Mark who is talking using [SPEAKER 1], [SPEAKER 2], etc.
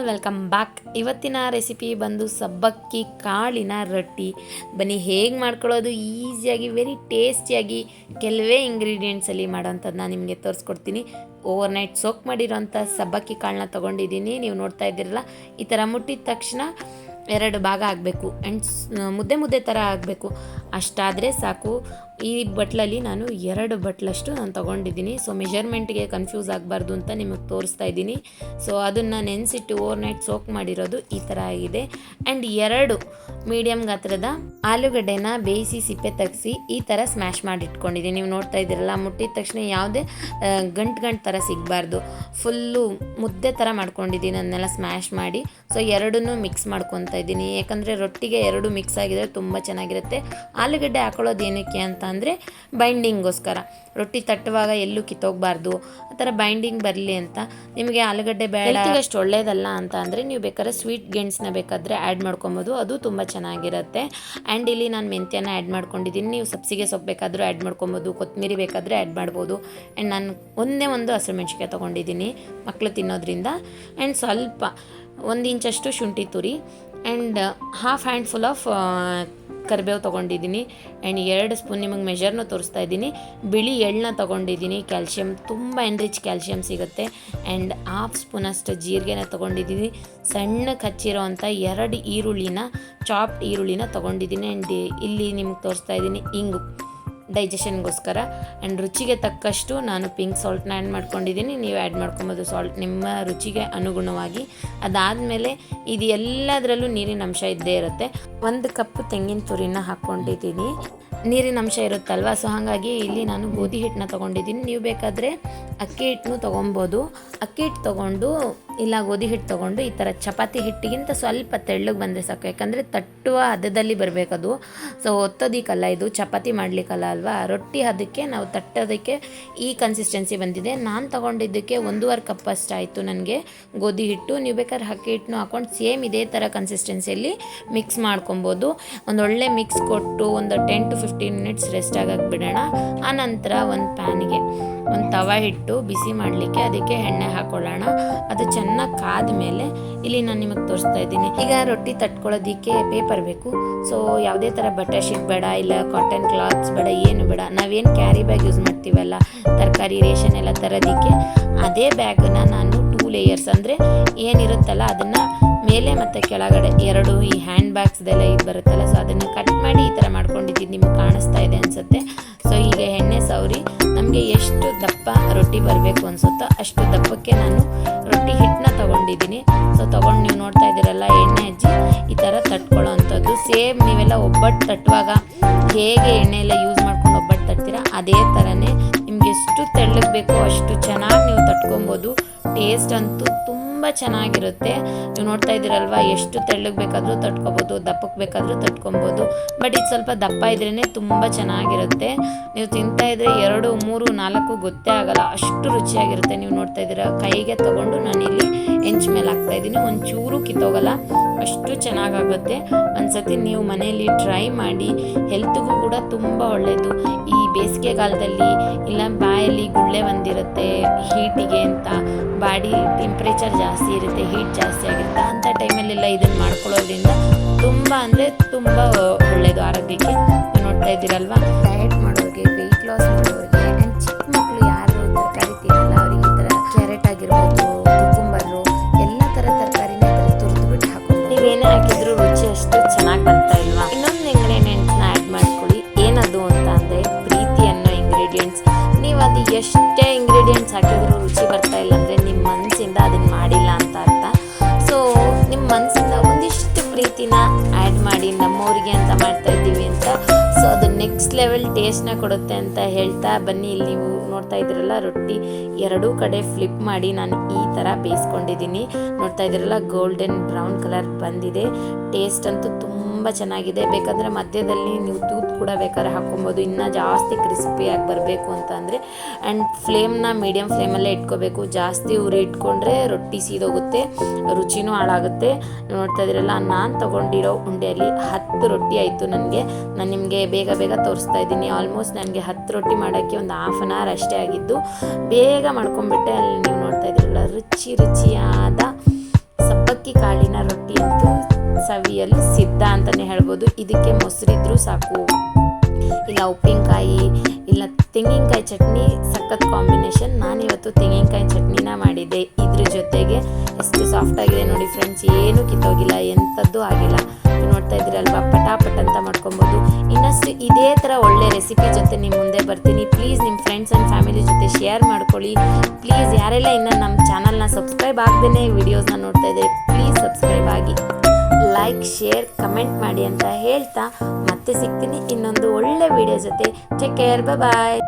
[SPEAKER 1] All welcome back. ಇವತ್ತಿನ recipe ಬಂದು ಸಬ್ಬಕ್ಕಿ ಕಾಳಿನ ರೊಟ್ಟಿ. ಬನ್ನಿ, ಹೇಗೆ ಮಾಡ್ಕೊಳ್ಳೋದು? ಈಸಿಯಾಗಿ ವೆರಿ ಟೇಸ್ಟಿಯಾಗಿ ಕೆಲವೇ ಇಂಗ್ರೀಡಿಯೆಂಟ್ಸಲ್ಲಿ ಮಾಡೋವಂಥದ್ದು ನಾನು ನಿಮಗೆ ತೋರಿಸ್ಕೊಡ್ತೀನಿ. ಓವರ್ ನೈಟ್ ಸೋಕ್ ಮಾಡಿರೋಂಥ ಸಬ್ಬಕ್ಕಿ ಕಾಳನ್ನ ತೊಗೊಂಡಿದ್ದೀನಿ. ನೀವು ನೋಡ್ತಾ ಇದ್ದೀರಲ್ಲ, ಈ ಥರ ಮುಟ್ಟಿದ ತಕ್ಷಣ ಎರಡು ಭಾಗ ಆಗಬೇಕು. ಆ್ಯಂಡ್ ಮುದ್ದೆ ಮುದ್ದೆ ಥರ ಆಗಬೇಕು. ಅಷ್ಟಾದರೆ ಸಾಕು. ಈ ಬಟ್ಲಲ್ಲಿ ನಾನು ಎರಡು ಬಟ್ಲಷ್ಟು ನಾನು ತೊಗೊಂಡಿದ್ದೀನಿ. ಸೊ ಮೆಜರ್ಮೆಂಟ್ಗೆ ಕನ್ಫ್ಯೂಸ್ ಆಗಬಾರ್ದು ಅಂತ ನಿಮಗೆ ತೋರಿಸ್ತಾ ಇದ್ದೀನಿ. ಸೊ ಅದನ್ನು ನೆನೆಸಿಟ್ಟು ಓವರ್ ನೈಟ್ ಸೋಕ್ ಮಾಡಿರೋದು ಈ ಥರ ಆಗಿದೆ. ಆ್ಯಂಡ್ ಎರಡು ಮೀಡಿಯಮ್ ಗಾತ್ರದ ಆಲೂಗಡ್ಡೆನ ಬೇಯಿಸಿ ಸಿಪ್ಪೆ ತೆಗೆಸಿ ಈ ಥರ ಸ್ಮ್ಯಾಶ್ ಮಾಡಿ ಇಟ್ಕೊಂಡಿದ್ದೀನಿ ನೀವು ನೋಡ್ತಾ ಇದ್ದೀರಲ್ಲ, ಮುಟ್ಟಿದ ತಕ್ಷಣ ಯಾವುದೇ ಗಂಟು ಗಂಟು ಥರ ಸಿಗಬಾರ್ದು. ಫುಲ್ಲು ಮುದ್ದೆ ಥರ ಮಾಡ್ಕೊಂಡಿದ್ದೀನಿ, ಅದನ್ನೆಲ್ಲ ಸ್ಮ್ಯಾಶ್ ಮಾಡಿ. ಸೊ ಎರಡನ್ನೂ ಮಿಕ್ಸ್ ಮಾಡ್ಕೊತಾ ಇದ್ದೀನಿ ಯಾಕಂದರೆ ರೊಟ್ಟಿಗೆ ಎರಡು ಮಿಕ್ಸ್ ಆಗಿದ್ರೆ ತುಂಬ ಚೆನ್ನಾಗಿರುತ್ತೆ. ಆಲೂಗಡ್ಡೆ ಹಾಕೊಳ್ಳೋದು ಏನಕ್ಕೆ ಅಂತ ಅಂದರೆ ಬೈಂಡಿಂಗೋಸ್ಕರ ರೊಟ್ಟಿ ತಟ್ಟುವಾಗ ಎಲ್ಲೂ ಕಿತ್ತೋಗಬಾರ್ದು. ಆ ಥರ ಬೈಂಡಿಂಗ್ ಬರಲಿ ಅಂತ. ನಿಮಗೆ ಆಲೂಗಡ್ಡೆ ಬೇಡ. ಅಷ್ಟು ಒಳ್ಳೇದಲ್ಲ ಅಂತ ಅಂದರೆ ನೀವು ಬೇಕಾದ್ರೆ ಸ್ವೀಟ್ ಗೆಣ್ಸನ್ನ ಬೇಕಾದರೆ ಆ್ಯಡ್ ಮಾಡ್ಕೊಬೋದು. ಅದು ತುಂಬ ಚೆನ್ನಾಗಿರುತ್ತೆ. ಆ್ಯಂಡ್ ಇಲ್ಲಿ ನಾನು ಮೆಂತ್ಯನ ಆ್ಯಡ್ ಮಾಡ್ಕೊಂಡಿದ್ದೀನಿ. ನೀವು ಸಬ್ಸಿಗೆ ಸೊಪ್ಪು ಬೇಕಾದರೂ ಆ್ಯಡ್ ಮಾಡ್ಕೊಬೋದು. ಕೊತ್ತಂಬರಿ ಬೇಕಾದರೆ ಆ್ಯಡ್ ಮಾಡ್ಬೋದು. ಆ್ಯಂಡ್ ನಾನು ಒಂದೇ ಒಂದು ಹಸಿರು ಮೆಣಸಿಕಾಯಿ ತೊಗೊಂಡಿದ್ದೀನಿ ಮಕ್ಕಳು ತಿನ್ನೋದ್ರಿಂದ. ಆ್ಯಂಡ್ ಸ್ವಲ್ಪ ಒಂದು ಇಂಚಷ್ಟು ಶುಂಠಿ ತುರಿ. And half handful of ಕರಿಬೇವು ತೊಗೊಂಡಿದ್ದೀನಿ. ಆ್ಯಂಡ್ ಎರಡು ಸ್ಪೂನ್ ನಿಮಗೆ ಮೆಷರ್ನ ತೋರಿಸ್ತಾ ಇದ್ದೀನಿ. ಬಿಳಿ ಎಳ್ಳನ್ನ ತೊಗೊಂಡಿದ್ದೀನಿ. ಕ್ಯಾಲ್ಶಿಯಮ್ ತುಂಬ ಎನ್ರಿಚ್ ಕ್ಯಾಲ್ಶಿಯಮ್ ಸಿಗುತ್ತೆ. ಆ್ಯಂಡ್ ಹಾಫ್ ಸ್ಪೂನಷ್ಟು ಜೀರಿಗೆನ ತೊಗೊಂಡಿದ್ದೀನಿ. ಸಣ್ಣಕ್ಕೆ ಹಚ್ಚಿರೋವಂಥ ಎರಡು ಈರುಳ್ಳಿನ ಚಾಪ್ಡ್ ಈರುಳ್ಳಿನ ತೊಗೊಂಡಿದ್ದೀನಿ. ಆ್ಯಂಡ್ ಇಲ್ಲಿ ನಿಮ್ಗೆ ತೋರಿಸ್ತಾ ಇದ್ದೀನಿ ಇಂಗು. ಡೈಜೆಷನ್ಗೋಸ್ಕರ ಆ್ಯಂಡ್ ರುಚಿಗೆ ತಕ್ಕಷ್ಟು ನಾನು ಪಿಂಕ್ ಸಾಲ್ಟ್ನ ಆ್ಯಡ್ ಮಾಡ್ಕೊಂಡಿದ್ದೀನಿ. ನೀವು ಆ್ಯಡ್ ಮಾಡ್ಕೊಬೋದು ಸಾಲ್ಟ್ ನಿಮ್ಮ ರುಚಿಗೆ ಅನುಗುಣವಾಗಿ. ಅದಾದಮೇಲೆ ಇದು ಎಲ್ಲದರಲ್ಲೂ ನೀರಿನ ಅಂಶ ಇದ್ದೇ ಇರುತ್ತೆ. ಒಂದು ಕಪ್ ತೆಂಗಿನ ತುರಿನ ಹಾಕ್ಕೊಂಡಿದ್ದೀನಿ. ನೀರಿನ ಅಂಶ ಇರುತ್ತಲ್ವ? ಸೊ ಹಾಗಾಗಿ ಇಲ್ಲಿ ನಾನು ಗೋಧಿ ಹಿಟ್ಟನ್ನ ತೊಗೊಂಡಿದ್ದೀನಿ. ನೀವು ಬೇಕಾದರೆ ಅಕ್ಕಿ ಹಿಟ್ಟನ್ನು ತೊಗೊಬೋದು. ಅಕ್ಕಿ ಹಿಟ್ಟು ತೊಗೊಂಡು ಇಲ್ಲ ಗೋಧಿ ಹಿಟ್ಟು ತೊಗೊಂಡು ಈ ಥರ ಚಪಾತಿ ಹಿಟ್ಟಿಗಿಂತ ಸ್ವಲ್ಪ ತೆಳ್ಳಗೆ ಬಂದರೆ ಸಾಕು. ಯಾಕಂದರೆ ತಟ್ಟುವ ಹದದಲ್ಲಿ ಬರಬೇಕದು. ಸೊ ಒತ್ತೋದಿಕ್ಕಲ್ಲ ಇದು. ಚಪಾತಿ ಮಾಡಲಿಕ್ಕಲ್ಲ ಅಲ್ವಾ? ರೊಟ್ಟಿ ಹದಕ್ಕೆ ನಾವು ತಟ್ಟೋದಕ್ಕೆ ಈ ಕನ್ಸಿಸ್ಟೆನ್ಸಿ ಬಂದಿದೆ. ನಾನು ತೊಗೊಂಡಿದ್ದಕ್ಕೆ ಒಂದೂವರೆ ಕಪ್ ಅಷ್ಟಾಯಿತು ನನಗೆ ಗೋಧಿ ಹಿಟ್ಟು. ನೀವು ಬೇಕಾದ್ರೆ ಅಕ್ಕಿ ಹಿಟ್ಟನ್ನು ಹಾಕ್ಕೊಂಡು ಸೇಮ್ ಇದೇ ಥರ ಕನ್ಸಿಸ್ಟೆನ್ಸಿಯಲ್ಲಿ ಮಿಕ್ಸ್ ಮಾಡ್ಕೊಬೋದು. ಒಂದು ಒಳ್ಳೆ ಮಿಕ್ಸ್ ಕೊಟ್ಟು ಒಂದು ten to fifteen minutes rest ಆಗಕ್ಕೆ ಬಿಡೋಣ. ಆನಂತರ ಒಂದು ಪ್ಯಾನಿಗೆ ಒಂದು ತವ ಹಿಟ್ಟು ಬಿಸಿ ಮಾಡಲಿಕ್ಕೆ ಅದಕ್ಕೆ ಎಣ್ಣೆ ಹಾಕೊಳ್ಳೋಣ. ಅದು ಚೆನ್ನಾಗಿ ಕಾದ ಮೇಲೆ ಇಲ್ಲಿ ನಾನು ನಿಮಗೆ ತೋರಿಸ್ತಾ ಇದ್ದೀನಿ. ಈಗ ರೊಟ್ಟಿ ತಟ್ಕೊಳ್ಳೋದಕ್ಕೆ ಪೇಪರ್ ಬೇಕು. ಸೊ ಯಾವುದೇ ಥರ ಬಟ್ಟೆ ಶೀಟ್ ಬೇಡ, ಇಲ್ಲ ಕಾಟನ್ ಕ್ಲಾತ್ಸ್ ಬೇಡ, ಏನು ಬೇಡ. ನಾವೇನು ಕ್ಯಾರಿ ಬ್ಯಾಗ್ ಯೂಸ್ ಮಾಡ್ತೀವಲ್ಲ, ತರಕಾರಿ, ರೇಷನ್ ಎಲ್ಲ ತರೋದಕ್ಕೆ ಅದೇ ಬ್ಯಾಗನ್ನ ನಾನು ಟೂ ಲೇಯರ್ಸ್ ಅಂದರೆ ಏನಿರುತ್ತಲ್ಲ ಅದನ್ನು ಮೇಲೆ ಮತ್ತು ಕೆಳಗಡೆ ಎರಡು ಈ ಹ್ಯಾಂಡ್ ಬ್ಯಾಗ್ಸ್ದೆಲ್ಲ ಇದು ಬರುತ್ತಲ್ಲ ಸೊ ಅದನ್ನು ಸೊ ತೊಗೊಂಡು ನೀವು ನೋಡ್ತಾ ಇದ್ದೀರಲ್ಲ, ಎಣ್ಣೆ ಹಚ್ಚಿ ಈ ಥರ ತಟ್ಕೊಳ್ಳೋ ಅಂಥದ್ದು ಸೇಮ್ ನೀವೆಲ್ಲ ಒಬ್ಬಟ್ಟು ತಟ್ಟುವಾಗ ಹೇಗೆ ಎಣ್ಣೆ ಎಲ್ಲ ಯೂಸ್ ಮಾಡ್ಕೊಂಡು ಒಬ್ಬಟ್ಟು ತಟ್ತೀರಾ, ಅದೇ ಥರನೇ ನಿಮ್ಗೆ ಎಷ್ಟು ತೆಳ್ಳಗೆ ಬೇಕೋ ಅಷ್ಟು ಚೆನ್ನಾಗಿ ನೀವು ತಟ್ಕೊಬೋದು. ಟೇಸ್ಟ್ ಅಂತೂ ತುಂಬ ಚೆನ್ನಾಗಿರುತ್ತೆ. ನೀವು ನೋಡ್ತಾ ಇದ್ದೀರಲ್ವ, ಎಷ್ಟು ತೆಳ್ಳಗೆ ಬೇಕಾದರೂ ತಟ್ಕೊಬೋದು ದಪ್ಪಕ್ಕೆ ಬೇಕಾದರೂ ತಟ್ಕೊಬೋದು, ಬಟ್ ಇದು ಸ್ವಲ್ಪ ದಪ್ಪ ಇದ್ರೇ ತುಂಬ ಚೆನ್ನಾಗಿರುತ್ತೆ. ನೀವು ತಿಂತಾ ಇದ್ರೆ ಎರಡು, ಮೂರು, ನಾಲ್ಕು ಗೊತ್ತೇ ಆಗಲ್ಲ, ಅಷ್ಟು ರುಚಿಯಾಗಿರುತ್ತೆ. ನೀವು ನೋಡ್ತಾ ಇದ್ದೀರ, ಕೈಗೆ ತೊಗೊಂಡು ಇಲ್ಲಿ ಹೆಂಚ್ ಮೇಲೆ ಹಾಕ್ತಾ ಇದ್ದೀನಿ. ಒಂಚೂರು ಕಿತ್ತೋಗಲ್ಲ, ಅಷ್ಟು ಚೆನ್ನಾಗಾಗುತ್ತೆ. ಒಂದ್ಸತಿ ನೀವು ಮನೆಯಲ್ಲಿ ಟ್ರೈ ಮಾಡಿ, ಹೆಲ್ತ್ಗೂ ಕೂಡ ತುಂಬ ಒಳ್ಳೆಯದು ಈ ಬೇಸಿಗೆಗಾಲದಲ್ಲಿ ಇಲ್ಲ, ಬಾಯಲ್ಲಿ ಗುಳ್ಳೆ ಬಂದಿರುತ್ತೆ, ಹೀಟಿಗೆ ಅಂತ ಬಾಡಿ ಟೆಂಪ್ರೇಚರ್ ಜಾಸ್ತಿ ಇರುತ್ತೆ ಹೀಟ್ ಜಾಸ್ತಿ ಆಗಿರುತ್ತೆ. ಅಂಥ ಟೈಮಲ್ಲೆಲ್ಲ ಇದನ್ನು ಮಾಡ್ಕೊಳ್ಳೋದ್ರಿಂದ ತುಂಬ ಅಂದರೆ ತುಂಬ ಒಳ್ಳೆಯದು ಆರೋಗ್ಯಕ್ಕೆ. ನೋಡ್ತಾ ಇದ್ದೀರಲ್ವಾ? ಡಯಟ್ ಮಾಡೋರಿಗೆ ಮನಸ್ಸಿಂದ ಒಂದಿಷ್ಟು ಪ್ರೀತಿನ ಆ್ಯಡ್ ಮಾಡಿ ನಮ್ಮೂರಿಗೆ ಅಂತ ಮಾಡ್ತಾ ಇದ್ದೀವಿ ಅಂತ. ಸೊ ಅದು ನೆಕ್ಸ್ಟ್ ಲೆವೆಲ್ ಟೇಸ್ಟ್ನ ಕೊಡುತ್ತೆ ಅಂತ ಹೇಳ್ತಾ ಬನ್ನಿ. ಇಲ್ಲಿ ನೀವು ನೋಡ್ತಾ ಇದ್ದೀರಲ್ಲ, ರೊಟ್ಟಿ ಎರಡೂ ಕಡೆ ಫ್ಲಿಪ್ ಮಾಡಿ ನಾನು ಈ ಥರ ಬೇಯಿಸ್ಕೊಂಡಿದ್ದೀನಿ. ನೋಡ್ತಾ ಇದ್ದೀರಲ್ಲ ಗೋಲ್ಡನ್ ಬ್ರೌನ್ ಕಲರ್ ಬಂದಿದೆ. ಟೇಸ್ಟ್ ಅಂತೂ ತುಂಬ ಚೆನ್ನಾಗಿದೆ. ಬೇಕಂದರೆ ಮಧ್ಯದಲ್ಲಿ ನೀವು ತೂತ್ ಕೂಡ ಬೇಕಾದ್ರೆ ಹಾಕ್ಕೊಬೋದು. ಇನ್ನೂ ಜಾಸ್ತಿ ಕ್ರಿಸ್ಪಿಯಾಗಿ ಬರಬೇಕು ಅಂತ ಅಂದರೆ ಆ್ಯಂಡ್ ಫ್ಲೇಮ್ನ ಮೀಡಿಯಮ್ ಫ್ಲೇಮಲ್ಲೇ ಇಟ್ಕೋಬೇಕು. ಜಾಸ್ತಿ ಉರಿ ಇಟ್ಕೊಂಡ್ರೆ ರೊಟ್ಟಿ ಸೀದೋಗುತ್ತೆ, ರುಚಿನೂ ಹಾಳಾಗುತ್ತೆ. ನೋಡ್ತಾ ಇದ್ದೀರಲ್ಲ, ನಾನು ತೊಗೊಂಡಿರೋ ಉಂಡೆಯಲ್ಲಿ ಹತ್ತು ರೊಟ್ಟಿ ಆಯಿತು ನನಗೆ. ನಾನು ನಿಮಗೆ ಬೇಗ ಬೇಗ ತೋರಿಸ್ತಾ ಇದ್ದೀನಿ. ಆಲ್ಮೋಸ್ಟ್ ನನಗೆ ಹತ್ತು ರೊಟ್ಟಿ ಮಾಡೋಕ್ಕೆ ಒಂದು ಹಾಫ್ ಆನ್ ಅವರ್ ಅಷ್ಟೇ ಆಗಿದ್ದು. ಬೇಗ ಮಾಡ್ಕೊಂಬಿಟ್ಟೆ ಅಲ್ಲಿ ನೀವು ನೋಡ್ತಾ ಇದ್ದೀರಲ್ಲ, ರುಚಿ ರುಚಿಯಾದ ಸಬ್ಬಕ್ಕಿ ಸವಿಯಲು ಸಿದ್ಧ ಅಂತಲೇ ಹೇಳ್ಬೋದು. ಇದಕ್ಕೆ ಮೊಸರಿದ್ರೂ ಸಾಕು. ಇಲ್ಲ ಉಪ್ಪಿನಕಾಯಿ, ಇಲ್ಲ ತೆಂಗಿನಕಾಯಿ ಚಟ್ನಿ, ಸಖತ್ ಕಾಂಬಿನೇಷನ್. ನಾನಿವತ್ತು ತೆಂಗಿನಕಾಯಿ ಚಟ್ನಿನ ಮಾಡಿದ್ದೆ. ಇದ್ರ ಜೊತೆಗೆ ಎಷ್ಟು ಸಾಫ್ಟ್ ಆಗಿದೆ ನೋಡಿ ಫ್ರೆಂಡ್ಸ್ ಏನೂ ಕಿತ್ತೋಗಿಲ್ಲ, ಎಂಥದ್ದು ಆಗಿಲ್ಲ. ನೋಡ್ತಾ ಇದ್ದೀರಲ್ವಾ? ಪಟಾಪಟ್ ಅಂತ ಮಾಡ್ಕೊಬೋದು. ಇನ್ನಷ್ಟು ಇದೇ ಥರ ಒಳ್ಳೆ ರೆಸಿಪಿ ಜೊತೆ ನಿಮ್ಮ ಮುಂದೆ ಬರ್ತೀನಿ. ಪ್ಲೀಸ್ ನಿಮ್ಮ ಫ್ರೆಂಡ್ಸ್ ಆ್ಯಂಡ್ ಫ್ಯಾಮಿಲಿ ಜೊತೆ ಶೇರ್ ಮಾಡ್ಕೊಳ್ಳಿ. ಪ್ಲೀಸ್ ಯಾರೆಲ್ಲ ಇನ್ನೂ ನಮ್ಮ ಚಾನಲ್ನ ಸಬ್ಸ್ಕ್ರೈಬ್ ಆಗದೇ ವೀಡಿಯೋಸ್ನ ನೋಡ್ತಾ ಇದ್ದಾರೆ ಪ್ಲೀಸ್ ಸಬ್ಸ್ಕ್ರೈಬ್ ಆಗಿ. ಲೈಕ್ ಶೇರ್ ಕಮೆಂಟ್ ಮಾಡಿ ಅಂತ ಹೇಳ್ತಾ ಮತ್ತೆ ಸಿಗ್ತೀನಿ ಇನ್ನೊಂದು ಒಳ್ಳೆ ವಿಡಿಯೋ ಜೊತೆ. Take care bye